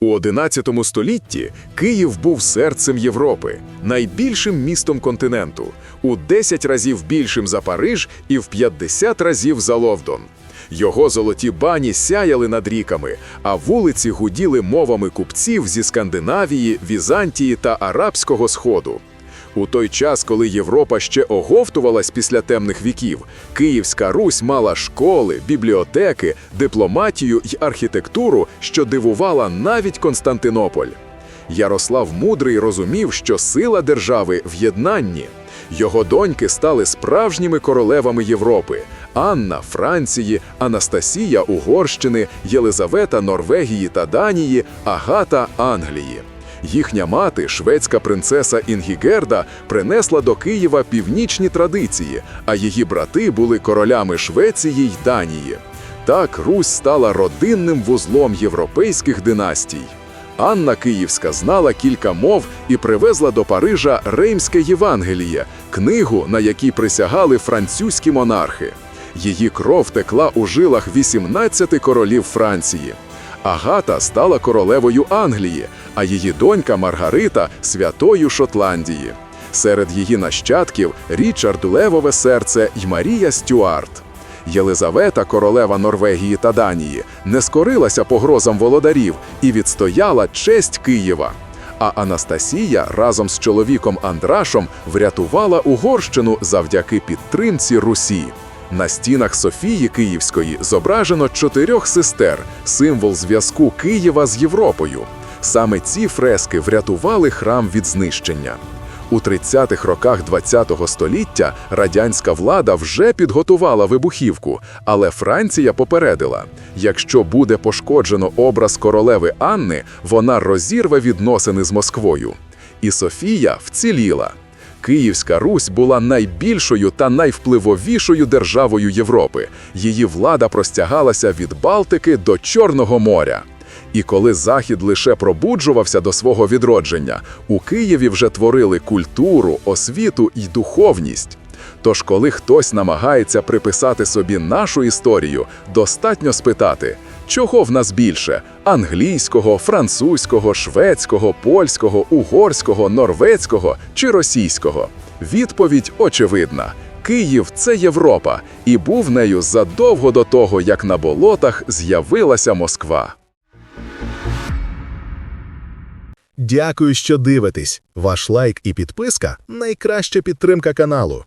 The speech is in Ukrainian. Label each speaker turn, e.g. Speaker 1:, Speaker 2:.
Speaker 1: У 11 столітті Київ був серцем Європи, найбільшим містом континенту, у 10 разів більшим за Париж і в 50 разів за Ловдон. Його золоті бані сяяли над ріками, а вулиці гуділи мовами купців зі Скандинавії, Візантії та Арабського Сходу. У той час, коли Європа ще оговтувалась після темних віків, Київська Русь мала школи, бібліотеки, дипломатію й архітектуру, що дивувала навіть Константинополь. Ярослав Мудрий розумів, що сила держави в єднанні. Його доньки стали справжніми королевами Європи: Анна Франції, Анастасія Угорщини, Єлизавета Норвегії та Данії, Агата Англії. Їхня мати, шведська принцеса Інгігерда, принесла до Києва північні традиції, а її брати були королями Швеції й Данії. Так Русь стала родинним вузлом європейських династій. Анна Київська знала кілька мов і привезла до Парижа Реймське Євангеліє, книгу, на якій присягали французькі монархи. Її кров текла у жилах 18 королів Франції. Агата стала королевою Англії, а її донька Маргарита святою Шотландії. Серед її нащадків Річард Левове серце й Марія Стюарт. Єлизавета, королева Норвегії та Данії, не скорилася погрозам володарів і відстояла честь Києва. А Анастасія разом з чоловіком Андрашом врятувала Угорщину завдяки підтримці Русі. На стінах Софії Київської зображено чотирьох сестер, символ зв'язку Києва з Європою. Саме ці фрески врятували храм від знищення. У 30-х роках ХХ століття радянська влада вже підготувала вибухівку, але Франція попередила: якщо буде пошкоджено образ королеви Анни, вона розірве відносини з Москвою. І Софія вціліла. Київська Русь була найбільшою та найвпливовішою державою Європи. Її влада простягалася від Балтики до Чорного моря. І коли Захід лише пробуджувався до свого відродження, у Києві вже творили культуру, освіту і духовність. Тож, коли хтось намагається приписати собі нашу історію, достатньо спитати, чого в нас більше англійського, французького, шведського, польського, угорського, норвезького чи російського? Відповідь очевидна. Київ це Європа, і був нею задовго до того, як на болотах з'явилася Москва.
Speaker 2: Дякую, що дивитесь. Ваш лайк і підписка найкраща підтримка каналу.